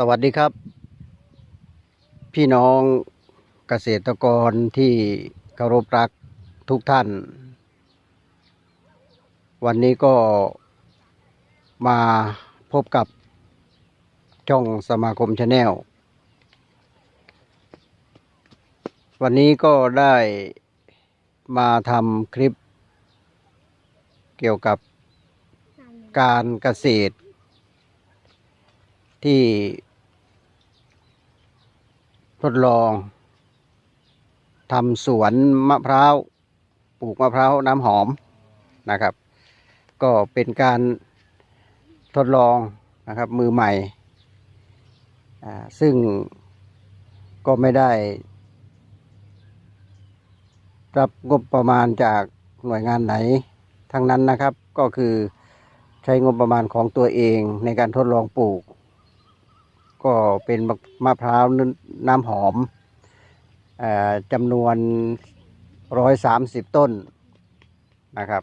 สวัสดีครับ พี่น้องเกษตรกรที่เคารพรักทุกท่าน วันนี้ก็มาพบกับช่องสมาคมชาแนลวันนี้ก็ได้มาทำคลิป เกี่ยวกับการเกษตรที่ ทดลองทำสวนมะพร้าวปลูกมะพร้าวน้ำหอมนะครับ ก็เป็นการทดลองนะครับมือใหม่ ซึ่งก็ไม่ได้ รับงบประมาณจากหน่วยงานไหนทั้งนั้นนะครับ ก็คือใช้งบประมาณของตัวเองในการทดลองปลูก ก็เป็นมะพร้าวน้ำหอมอจำนวนร้อยสามสิบต้นนะครับ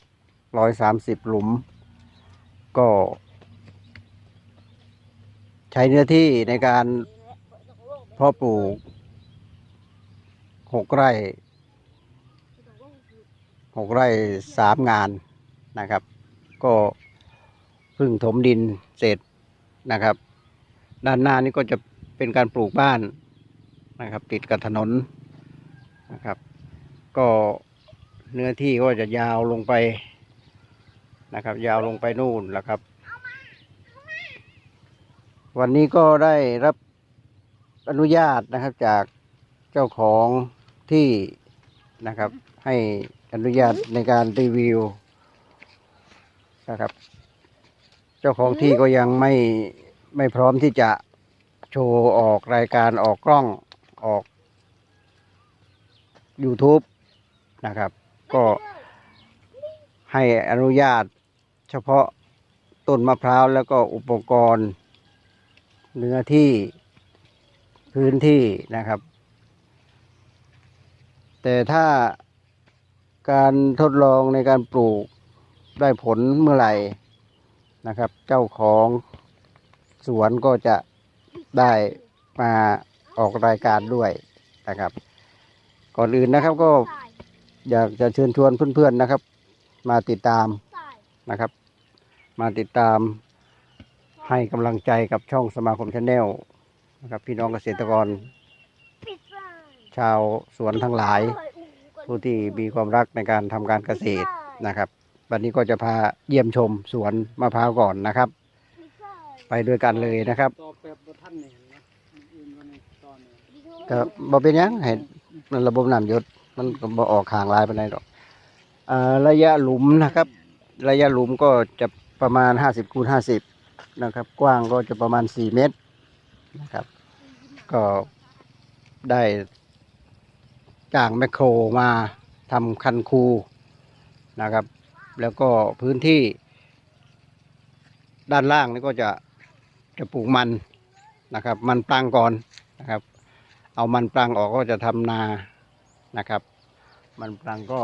ร้อยสามสิบหลุม ก็ ใช้เนื้อที่ในการเพาะปลูกหกไร่หกไร่สามงานนะครับ ก็เพึ่งถมดินเสร็จนะครับ ด้านหน้านี่ก็จะเป็นการปลูกบ้านนะครับ ติดกับถนนนะครับ ก็เนื้อที่ก็จะยาวลงไปนะครับ ยาวลงไปนู่นแหละครับ วันนี้ก็ได้รับอนุญาตนะครับจากเจ้าของที่นะครับ ให้อนุญาตในการรีวิวนะครับ เจ้าของที่ก็ยังไม่ ไม่พร้อมที่จะโชว์ออกรายการออกกล้องออก YouTube นะครับ ก็ให้อนุญาตเฉพาะต้นมะพร้าวแล้วก็อุปกรณ์เนื้อที่พื้นที่นะครับ แต่ถ้าการทดลองในการปลูกได้ผลเมื่อไหร่นะครับ เจ้าของ สวนก็จะได้มาออกรายการด้วยนะครับ ก่อนอื่นนะครับก็อยากจะเชิญชวนเพื่อนๆนะครับ มาติดตามนะครับ มาติดตามให้กำลังใจกับช่องสมาคมชาแนลนะครับ พี่น้องเกษตรกร ชาวสวนทั้งหลาย ผู้ที่มีความรักในการทำการเกษตรนะครับ วันนี้ก็จะพาเยี่ยมชมสวนมะพร้าวก่อนนะครับ ไปด้วยกันเลยนะครับต่อแปบบท่านนี่เห็นไหมอื่นวันนี้ตอนนี้ก็บ่เป็นหยังให้มันระบบน้ำหยดมันก็บ่ออกห่างลายไปานใดดอกอ่าระยะหลุมนะครับ ระยะหลุมก็จะประมาณห้าสิบคูณห้าสิบนะครับ กว้างก็จะประมาณสี่เมตรนะครับ ก็ได้จ้างแมคโครมาทำคันคูนะครับ แล้วก็พื้นที่ ด้านล่างนี่ก็จะ จะปลูกมันนะครับ มันปลังก่อนนะครับ เอามันปลังออกก็จะทำนานะครับ มันปลังก็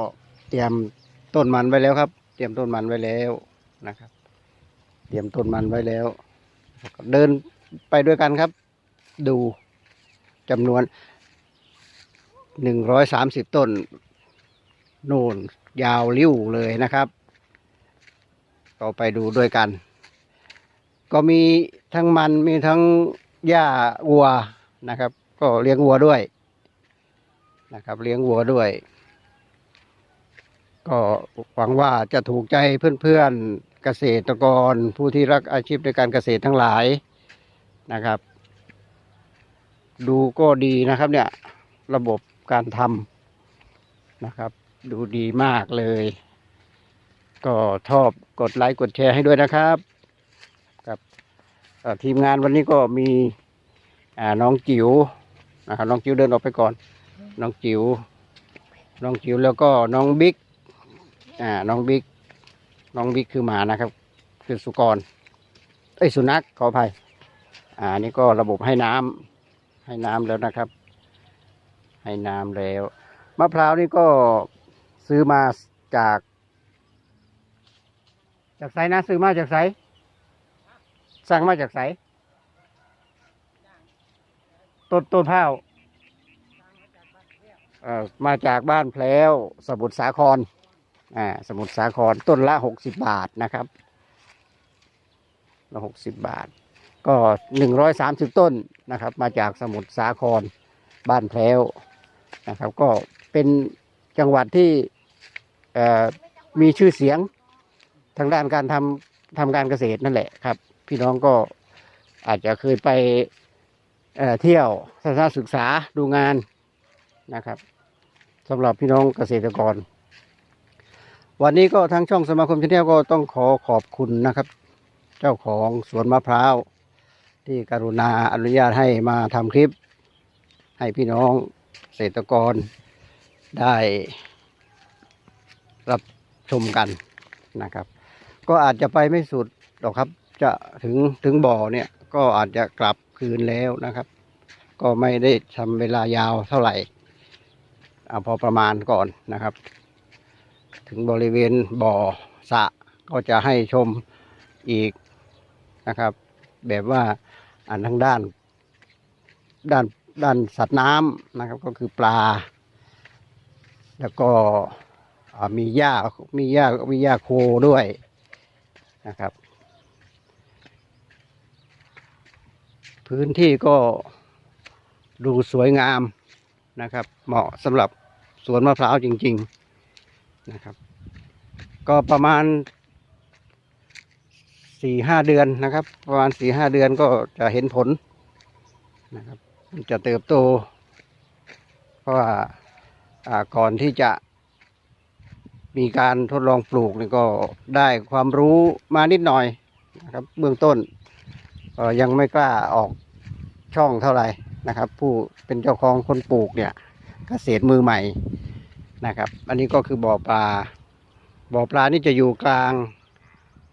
เตรียมต้นมันไว้แล้วครับ เตรียมต้นมันไว้แล้วนะครับ เตรียมต้นมันไว้แล้วเดินไปด้วยกันครับ ดูจำนวนหนึ่งร้อยสามสิบต้น โน่นยาวริ้วเลยนะครับ ก็ไปดูด้วยกัน ก็มีทั้งมันมีทั้งหญ้าวัวนะครับ ก็เลี้ยงวัวด้วยนะครับ เลี้ยงวัวด้วย ก็หวังว่าจะถูกใจเพื่อนๆเกษตรกร ผู้ที่รักอาชีพในการเกษตรทั้งหลายนะครับ ดูก็ดีนะครับเนี่ยระบบการทำนะครับ ดูดีมากเลย ก็ชอบกดไลค์กดแชร์ให้ด้วยนะครับ ทีมงานวันนี้ก็มีน้องจิ๋วนะครับน้องจิ๋วเดินออกไปก่อน น้องจิ๋วน้องจิ๋วแล้วก็น้องบิ๊กอ่าน้องบิ๊กน้องบิ๊กคือหมานะครับ คือสุกรเอ้ยสุนัขขออภัยอ่านี่ก็ระบบให้น้ำให้น้ำแล้วนะครับ ให้น้ำแล้วมะพร้าวนี่ก็ซื้อมาจาก จากไสนะซื้อมาจากไส สั่งมาจากไสต้นต้นข้าวเอ่อมาจากบ้านแพลวสมุทรสาครอ่าสมุทรสาครต้นละหกสิบบาทนะครับละหกสิบบาท ก็หนึ่งร้อยสามสิบต้นนะครับ มาจากสมุทรสาครบ้านแพลวนะครับ ก็เป็นจังหวัดที่เอ่อมีชื่อเสียงทางด้านการทำทำการเกษตรนั่นแหละครับ พี่น้องก็อาจจะเคยไปเเที่ยวทัศนศึกษาดูงานนะครับสำหรับพี่น้องเกษตรกร วันนี้ก็ทางช่องสมาคมชาแนลก็ต้องขอขอบคุณนะครับ เจ้าของสวนมะพร้าว ที่กรุณาอนุญาตให้มาทำคลิป ให้พี่น้องเกษตรกรได้รับชมกันนะครับ ก็อาจจะไปไม่สุดหรอกครับ จะถึงถึงบ่อเนี่ยก็อาจจะกลับคืนแล้วนะครับ ก็ไม่ได้ทำเวลายาวเท่าไหร่เอาพอประมาณก่อนนะครับ ถึงบริเวณบ่อสะก็จะให้ชมอีกนะครับ แบบว่าอันทางด้าน ด้านด้านสัตว์น้ำนะครับ ก็คือปลา แล้วก็มีหญ้ามีหญ้ามีหญ้าโคด้วยนะครับ พื้นที่ก็ดูสวยงามนะครับ เหมาะสำหรับสวนมะพร้าวจริง ๆนะครับ ก็ประมาณสี่ห้าเดือนนะครับ ประมาณสี่ห้าเดือนก็จะเห็นผลนะครับมันจะเติบโต เพราะว่าาก่อนที่จะมีการทดลองปลูกนี่ก็ได้ความรู้มานิดหน่อยนะครับ เบื้องต้นยังไม่กล้าออก ช่องเท่าไหร่นะครับ ผู้เป็นเจ้าของคนปลูกเนี่ยเกษตรมือใหม่นะครับ อันนี้ก็คือบ่อปลาบ่อปลานี่จะอยู่กลาง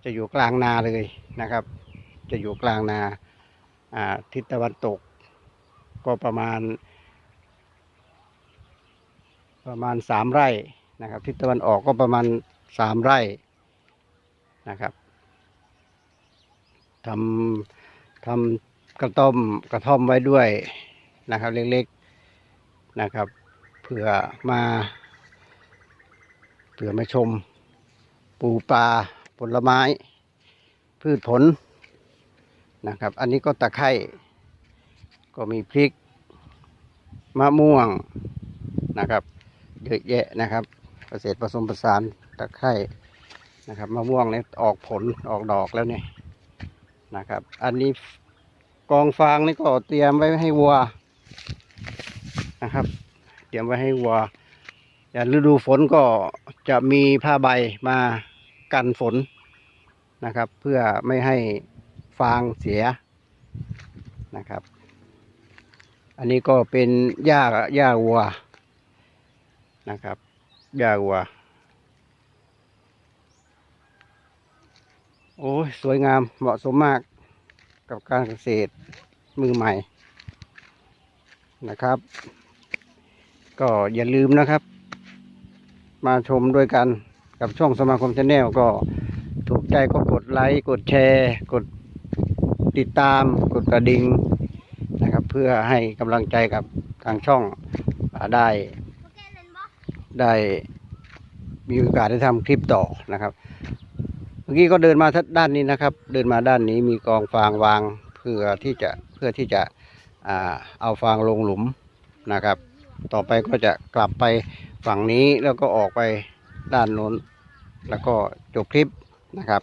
จะอยู่กลางนาเลยนะครับ จะอยู่กลางนาอาทิศตะวันตก ก็ประมาณ ประมาณสามไร่นะครับ ทิศตะวันออกก็ประมาณสามไร่นะครับทำทำ กระต้มกระท่อมไว้ด้วยนะครับ เล็กๆนะครับเผื่อมาเผื่อมาชม ปูปลาผลไม้ พืชผลนะครับ อันนี้ก็ตะไคร่ก็มีพริก มะม่วงนะครับเยอะแยะนะครับเกษตรผสมผสานตะไคร่นะครับมะม่วงเนี่ยออกผลออกดอกแล้วเนี่ยนะครับ อันนี้ กองฟางนี่ก็เตรียมไว้ให้วัวนะครับ เตรียมไว้ให้วัวอย่างฤดูฝนก็จะมีผ้าใบมากันฝนนะครับ เพื่อไม่ให้ฟางเสียนะครับ อันนี้ก็เป็นหญ้าหญ้าวัวนะครับหญ้าวัวโอ้ยสวยงามเหมาะสมมาก กับการเกษตรมือใหม่นะครับ ก็อย่าลืมนะครับ มาชมด้วยกันกับช่องสมาคมชาแนลก็ถูกใจก็กดไลค์กดแชร์ กดติดตาม กดกระดิ่งนะครับ เพื่อให้กำลังใจกับทางช่องได้ได้มีโอกาสได้ทำคลิปต่อนะครับ มื่อกี้ก็เดินมาทางด้านนี้นะครับ เดินมาด้านนี้มีกองฟางวางเพื่อที่จะเพื่อที่จะอเอาฟางลงหลุมนะครับ ต่อไปก็จะกลับไปฝั่งนี้แล้วก็ออกไปด้านโน้น แล้วก็จบคลิปนะครับ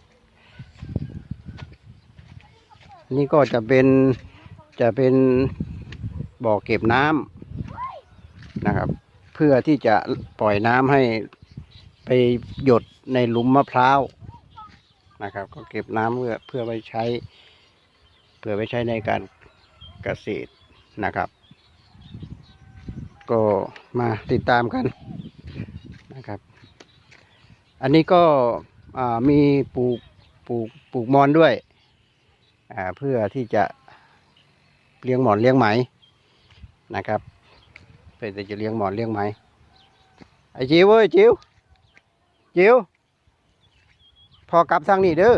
นี่ก็จะเป็นจะเป็นบ่อเก็บน้ำนะครับ เพื่อที่จะปล่อยน้ำให้ไปหยดในหลุมมะพร้าว นะครับ ก็เก็บน้ำเพื่อเพื่อไว้ใช้ เพื่อไว้ใช้ในการเกษตรนะครับ ก็มาติดตามกันนะครับ อันนี้ก็มีปลูกปลูกปลูกมอนด้วยเพื่อที่จะเลี้ยงหมอนเลี้ยงไหมนะครับเพื่อที่จะเลี้ยงหมอนเลี้ยงไหมไอ้จิ๋วเว้ยจิ๋วจิ๋ว พอกลับทางนี้เด้อ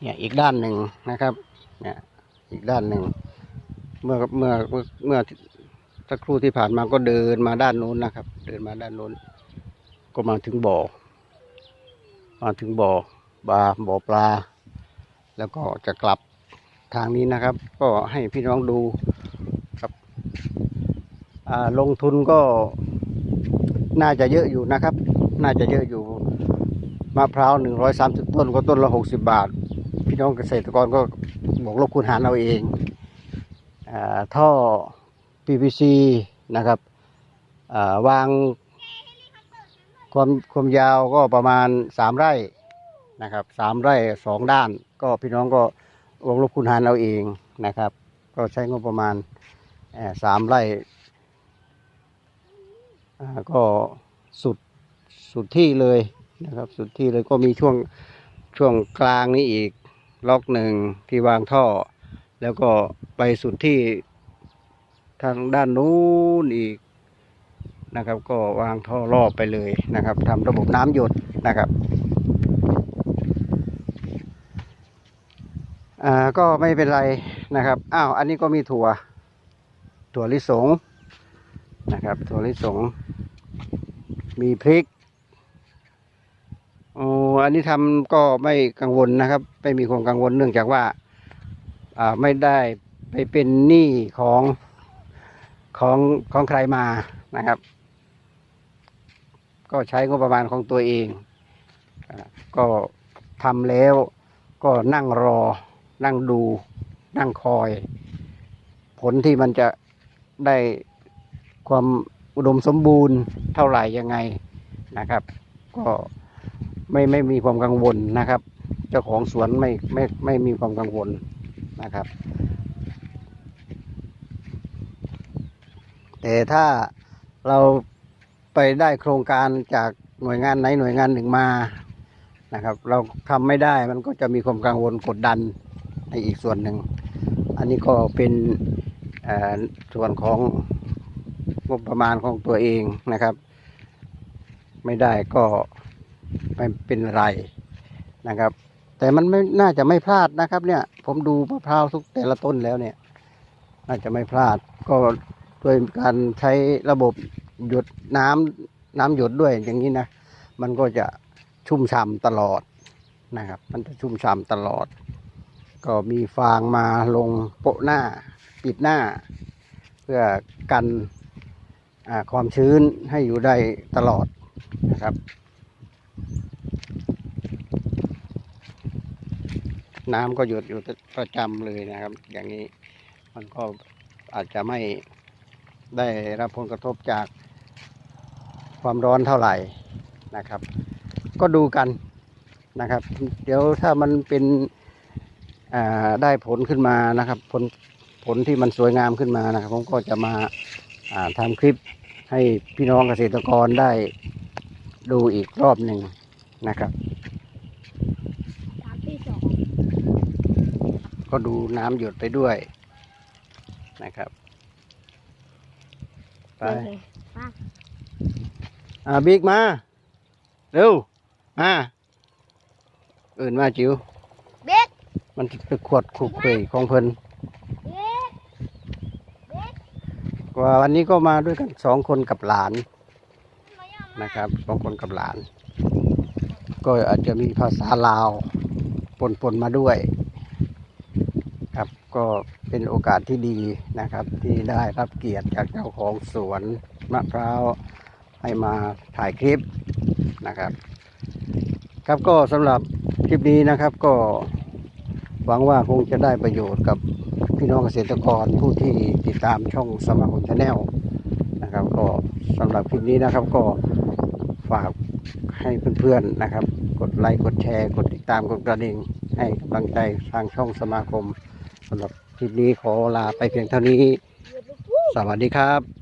เนี่ยอีกด้านหนึ่งนะครับ เนี่ยอีกด้านหนึ่งเมื่อเมื่อเมื่อสักครู่ที่ผ่านมาก็เดินมาด้านนู้นนะครับ เดินมาด้านนู้น ก็มาถึงบ่อ มาถึงบ่อบาบ่อปลา แล้วก็จะกลับทางนี้นะครับ ก็ให้พี่น้องดูครับ ลงทุนก็น่าจะเยอะอยู่นะครับ น่าจะเยอะอยู่มะพร้าวหนึ่งร้อยสามสิบต้นก็ต้นละหกสิบบาท พี่น้องเกษตรกรก็บวกลบคูณหารเอาเองอาท่อ PVC นะครับอ่าวางความความยาวก็ประมาณสามไร่นะครับสามไร่สองด้าน ก็พี่น้องก็วกลบคูณหารเอาเองนะครับ ก็ใช้งบประมาณสามไร่ ก็สุดสุดที่เลยนะครับ สุดที่เลยก็มีช่วงช่วงกลางนี้อีกล็อกหนึ่งที่วางท่อ แล้วก็ไปสุดที่ทางด้านนู้นอีกนะครับ ก็วางท่อรอบไปเลยนะครับทำระบบน้ำหยดนะครับอ่าก็ไม่เป็นไรนะครับอ้าวอันนี้ก็มีถั่ว ถั่วลิสง นะครับถั่วลิสง มีพริกอ๋ออันนี้ทำก็ไม่กังวลนะครับ ไม่มีความกังวลเนื่องจากว่าอ่าไม่ได้ไปเป็นหนี้ของของของใครมานะครับ ก็ใช้งบประมาณของตัวเองอก็ทำแล้วก็นั่งรอ นั่งดู นั่งคอย ผลที่มันจะได้ ความอุดมสมบูรณ์เท่าไหร่ยังไงนะครับ ก็ไม่ไม่มีความกังวลนะครับ เจ้าของสวนไม่ไม่ไม่มีความกังวลนะครับ แต่ถ้าเราไปได้โครงการจากหน่วยงานไหนหน่วยงานหนึ่งมานะครับ เราทำไม่ได้มันก็จะมีความกังวลกดดันในอีกส่วนหนึ่ง อันนี้ก็เป็นอ่อส่วนของ งบประมาณของตัวเองนะครับ ไม่ได้ก็ไม่เป็นไรนะครับ แต่มันไม่น่าจะไม่พลาดนะครับ เนี่ย ผมดูมะพร้าวทุกแต่ละต้นแล้วเนี่ย น่าจะไม่พลาดก็ด้วยการใช้ระบบหยดน้ำน้ำหยดด้วยอย่างนี้นะ มันก็จะชุ่มฉ่ำตลอดนะครับ มันจะชุ่มฉ่ำตลอด ก็มีฟางมาลงโปะหน้า ปิดหน้า เพื่อกัน ความชื้นให้อยู่ได้ตลอดนะครับ น้ำก็หยดอยู่ประจำเลยนะครับ อย่างนี้มันก็อาจจะไม่ได้รับผลกระทบจากความร้อนเท่าไหร่นะครับ ก็ดูกันนะครับ เดี๋ยวถ้ามันเป็นได้ผลขึ้นมานะครับ ผลผลที่มันสวยงามขึ้นมานะครับ ผมก็จะมา ทำคลิปให้พี่น้องเกษตรกรได้ดูอีกรอบหนึ่งนะครับสามที่สองก็ดูน้ำหยดไปด้วยนะครับ ไปเลยมาอ่าบิ๊กมา เร็ว มาเอื่นมาจิ๋วเบ็ดมันไปขวดขลุกเขยของเพิ่น เบ็ดเบ็ด ว่าวันนี้ก็มาด้วยกันสองคนกับหลานนะครับสองคนกับหลาน ก็อาจจะมีภาษาลาวปนปนๆมาด้วย ครับก็เป็นโอกาสที่ดีนะครับ ที่ได้รับเกียรติจากเจ้าของสวนมะพร้าวให้มาถ่ายคลิปนะครับ ครับก็สำหรับคลิปนี้นะครับก็หวังว่าคงจะได้ประโยชน์กับ พี่น้องเกษตรกรผู้ที่ติดตามช่องสมาคมชาแนลนะครับ ก็สำหรับคลิปนี้นะครับก็ฝากให้เพื่อนๆนะครับ กดไลค์กดแชร์ กดติดตามกดกระดิ่งให้กำลังใจทางช่องสมาคมสำหรับคลิปนี้ขอลาไปเพียงเท่านี้ สวัสดีครับ